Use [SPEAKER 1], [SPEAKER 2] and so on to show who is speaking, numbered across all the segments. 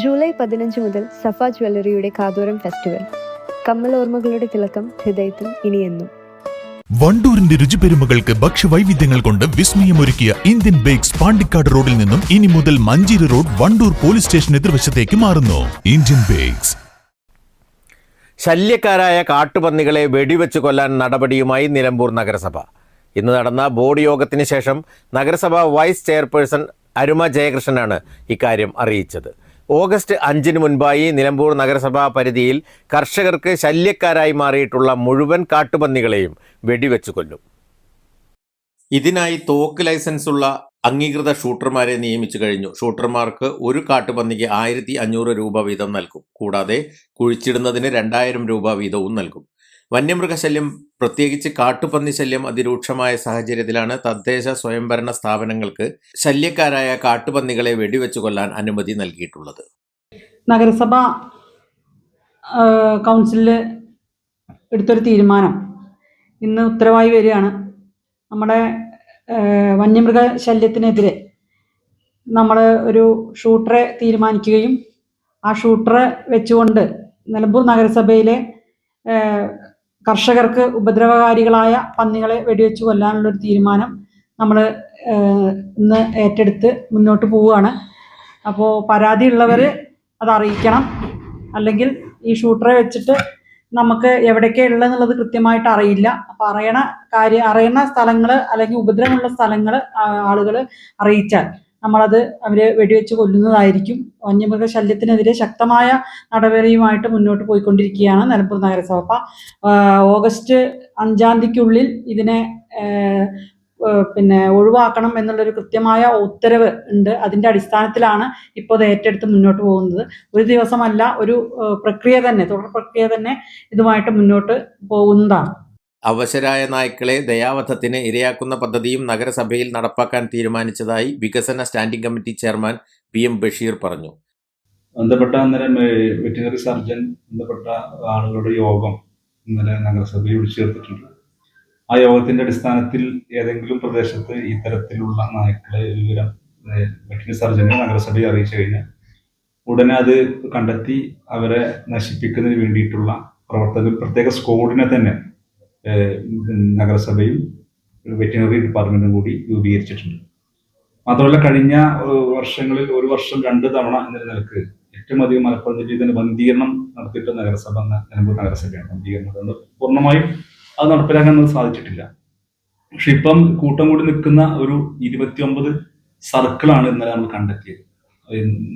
[SPEAKER 1] July പതിനഞ്ച് മുതൽ സഫ ജ്വല്ലറിയുടെ കാതോരം ഫെസ്റ്റിവൽ. കമ്മൽ ഓർമ്മകളുടെ തിളക്കം ഹൃദയത്തിൽ ഇനിയെന്നും.
[SPEAKER 2] വണ്ടൂരിന്റെ രുചിപെരുമകൾക്ക് ഭക്ഷ്യവൈവിധ്യങ്ങൾ കൊണ്ട് വിസ്മയമൊരുക്കിയ ഇന്ത്യൻ ബേക്സ് പാണ്ടിക്കാട് റോഡിൽ നിന്നും ഇനി മുതൽ Manjeri road Wandoor police station എതിർവശത്തേക്ക് മാറുന്നു. Indian bakes.
[SPEAKER 3] ശല്യക്കാരായ കാട്ടുപന്നികളെ വെടിവെച്ച് കൊല്ലാൻ നടപടിയുമായി നിലമ്പൂർ നഗരസഭ. ഇന്ന് നടന്ന ബോർഡ് യോഗത്തിന് ശേഷം നഗരസഭ വൈസ് ചെയർപേഴ്സൺ അരുമ ജയകൃഷ്ണനാണ് ഇക്കാര്യം അറിയിച്ചത്. ഓഗസ്റ്റ് അഞ്ചിന് മുൻപായി നിലമ്പൂർ നഗരസഭാ പരിധിയിൽ കർഷകർക്ക് ശല്യക്കാരായി മാറിയിട്ടുള്ള മുഴുവൻ കാട്ടുപന്നികളെയും വെടിവെച്ചു കൊല്ലും. ഇതിനായി തോക്ക് ലൈസൻസ് ഉള്ള അംഗീകൃത ഷൂട്ടർമാരെ നിയമിച്ചു കഴിഞ്ഞു. ഷൂട്ടർമാർക്ക് ഒരു കാട്ടുപന്നിക്ക് ആയിരത്തി അഞ്ഞൂറ് രൂപ വീതം നൽകും. കൂടാതെ കുഴിച്ചിടുന്നതിന് രണ്ടായിരം രൂപ വീതവും നൽകും. വന്യമൃഗശല്യം പ്രത്യേകിച്ച് കാട്ടുപന്നി ശല്യം അതിരൂക്ഷമായ സാഹചര്യത്തിലാണ് തദ്ദേശ സ്വയംഭരണ സ്ഥാപനങ്ങൾക്ക് ശല്യക്കാരായ കാട്ടുപന്നികളെ വെടിവെച്ചു കൊല്ലാൻ അനുമതി നൽകിയിട്ടുള്ളത്.
[SPEAKER 4] നഗരസഭ കൗൺസിലിൽ എടുത്തൊരു തീരുമാനം. ഇന്ന് ഉത്തരവായി വരികയാണ്. നമ്മുടെ വന്യമൃഗ ശല്യത്തിനെതിരെ നമ്മൾ ഒരു ഷൂട്ടറെ തീരുമാനിക്കുകയും ആ ഷൂട്ടറെ വെച്ചുകൊണ്ട് നിലമ്പൂർ നഗരസഭയിലെ കർഷകർക്ക് ഉപദ്രവകാരികളായ പന്നികളെ വെടിവെച്ച് കൊല്ലാനുള്ളൊരു തീരുമാനം നമ്മൾ ഇന്ന് ഏറ്റെടുത്ത് മുന്നോട്ട് പോവുകയാണ്. അപ്പോൾ പരാതിയുള്ളവർ അത് അറിയിക്കണം. അല്ലെങ്കിൽ ഈ ഷൂട്ടറെ വെച്ചിട്ട് നമുക്ക് എവിടേക്കാണ് ഉള്ളതെന്നുള്ളത് കൃത്യമായിട്ട് അറിയില്ല. അപ്പോൾ അറിയണ കാര്യം അറിയണ സ്ഥലങ്ങൾ അല്ലെങ്കിൽ ഉപദ്രവമുള്ള സ്ഥലങ്ങൾ ആളുകൾ അറിയിച്ചാൽ നമ്മളത് അവരെ വെടിവെച്ച് കൊല്ലുന്നതായിരിക്കും. വന്യമൃഗ ശല്യത്തിനെതിരെ ശക്തമായ നടപടിയുമായിട്ട് മുന്നോട്ട് പോയിക്കൊണ്ടിരിക്കുകയാണ് നിലമ്പൂർ നഗരസഭ. ഓഗസ്റ്റ് അഞ്ചാം തീയതിക്കുള്ളിൽ ഇതിനെ പിന്നെ ഒഴിവാക്കണം എന്നുള്ളൊരു കൃത്യമായ ഉത്തരവ് ഉണ്ട്. അതിന്റെ അടിസ്ഥാനത്തിലാണ് ഇപ്പോൾ ഇത് ഏറ്റെടുത്ത് മുന്നോട്ട് പോകുന്നത്. ഒരു ദിവസമല്ല ഒരു പ്രക്രിയ തന്നെ തുടർ പ്രക്രിയ തന്നെ ഇതുമായിട്ട് മുന്നോട്ട് പോകുന്നതാണ്.
[SPEAKER 3] അവശരായ നായ്ക്കളെ ദയാവധത്തിന് ഇരയാക്കുന്ന പദ്ധതിയും നഗരസഭയിൽ നടപ്പാക്കാൻ തീരുമാനിച്ചതായി വികസന standing committee chairman P M Basheer പറഞ്ഞു.
[SPEAKER 5] ബന്ധപ്പെട്ട അന്നേരം വെറ്റിനറി സർജൻ ബന്ധപ്പെട്ട ആളുകളുടെ യോഗം ഇന്നലെ നഗരസഭയിൽ വിളിച്ചു ചേർത്തിട്ടുണ്ട് ആ യോഗത്തിന്റെ അടിസ്ഥാനത്തിൽ ഏതെങ്കിലും പ്രദേശത്ത് ഇത്തരത്തിലുള്ള നായ്ക്കളെ വിവരം വെറ്റിനറി സർജനെ നഗരസഭയെ അറിയിച്ചു കഴിഞ്ഞാൽ ഉടനെ അത് കണ്ടെത്തി അവരെ നശിപ്പിക്കുന്നതിന് വേണ്ടിയിട്ടുള്ള പ്രവർത്തകർ പ്രത്യേക സ്കോഡിനെ തന്നെ നഗരസഭയും വെറ്റിനറി ഡിപ്പാർട്ട്മെന്റും കൂടി രൂപീകരിച്ചിട്ടുണ്ട്. മാത്രമല്ല കഴിഞ്ഞ വർഷങ്ങളിൽ ഒരു വർഷം രണ്ട് തവണ എന്ന നിലയ്ക്ക് ഏറ്റവും അധികം മലപ്പുറം ജില്ലയിൽ തന്നെ വന്ധീകരണം നടത്തിയിട്ട് നഗരസഭ നിലമ്പൂർ നഗരസഭയാണ് വന്ധീകരണം അതുകൊണ്ട് പൂർണമായും അത് നടപ്പിലാക്കാൻ സാധിച്ചിട്ടില്ല. പക്ഷെ ഇപ്പം കൂട്ടം കൂടി നിൽക്കുന്ന ഒരു ഇരുപത്തിയൊമ്പത് സർക്കിളാണ് ഇന്നലെ നമ്മൾ കണ്ടെത്തിയത്.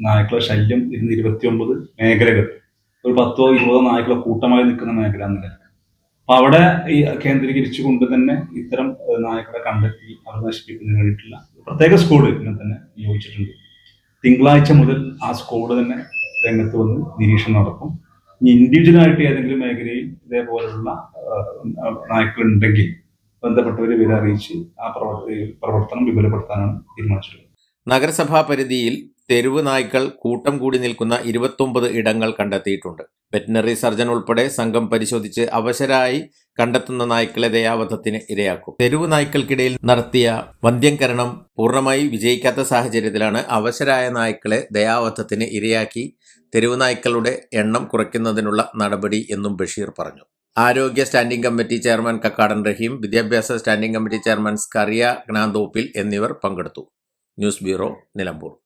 [SPEAKER 5] നായ്ക്കളെ ശല്യം ഇരുന്ന് ഇരുപത്തിയൊമ്പത് മേഖലകൾ. ഒരു പത്തോ ഇരുപതോ നായ്ക്കളെ കൂട്ടമായി നിൽക്കുന്ന മേഖല എന്ന അപ്പൊ അവിടെ ഈ കേന്ദ്രീകരിച്ചുകൊണ്ട് തന്നെ ഇത്തരം നായകളെ കണ്ടെത്തി അവർ നശിപ്പിക്കുന്നതിന് വേണ്ടിയിട്ടുള്ള പ്രത്യേക സ്കോഡ് ഇതിനെ തന്നെ നിയോഗിച്ചിട്ടുണ്ട്. തിങ്കളാഴ്ച മുതൽ ആ സ്കോഡ് തന്നെ രംഗത്ത് വന്ന് നിരീക്ഷണം നടക്കും. ഇനി ഇൻഡിവിജ്വൽ ആയിട്ട് ഏതെങ്കിലും മേഖലയിൽ ഇതേപോലുള്ള നായ്ക്കളുണ്ടെങ്കിൽ ബന്ധപ്പെട്ടവര് വിവരം അറിയിച്ച് ആ പ്രവർ- പ്രവർത്തനം വിപുലപ്പെടുത്താനാണ് തീരുമാനിച്ചിട്ടുള്ളത്.
[SPEAKER 3] നഗരസഭാ പരിധിയിൽ തെരുവ് നായ്ക്കൾ കൂട്ടം കൂടി നിൽക്കുന്ന ഇരുപത്തൊമ്പത് ഇടങ്ങൾ കണ്ടെത്തിയിട്ടുണ്ട്. വെറ്റിനറി സർജൻ ഉൾപ്പെടെ സംഘം പരിശോധിച്ച് അവശരായി കണ്ടെത്തുന്ന നായ്ക്കളെ ദയാവധത്തിന് ഇരയാക്കും. തെരുവ് നായ്ക്കൾക്കിടയിൽ നടത്തിയ വന്ധ്യംകരണം പൂർണമായി വിജയിക്കാത്ത സാഹചര്യത്തിലാണ് അവശരായ നായ്ക്കളെ ദയാവധത്തിന് ഇരയാക്കി തെരുവ് നായ്ക്കളുടെ എണ്ണം കുറയ്ക്കുന്നതിനുള്ള നടപടി എന്നും ബഷീർ പറഞ്ഞു. ആരോഗ്യ standing committee chairman Kakkadan Raheem വിദ്യാഭ്യാസ standing committee chairman Skariah Gnanthoppil എന്നിവർ പങ്കെടുത്തു. News bureau Nilambur.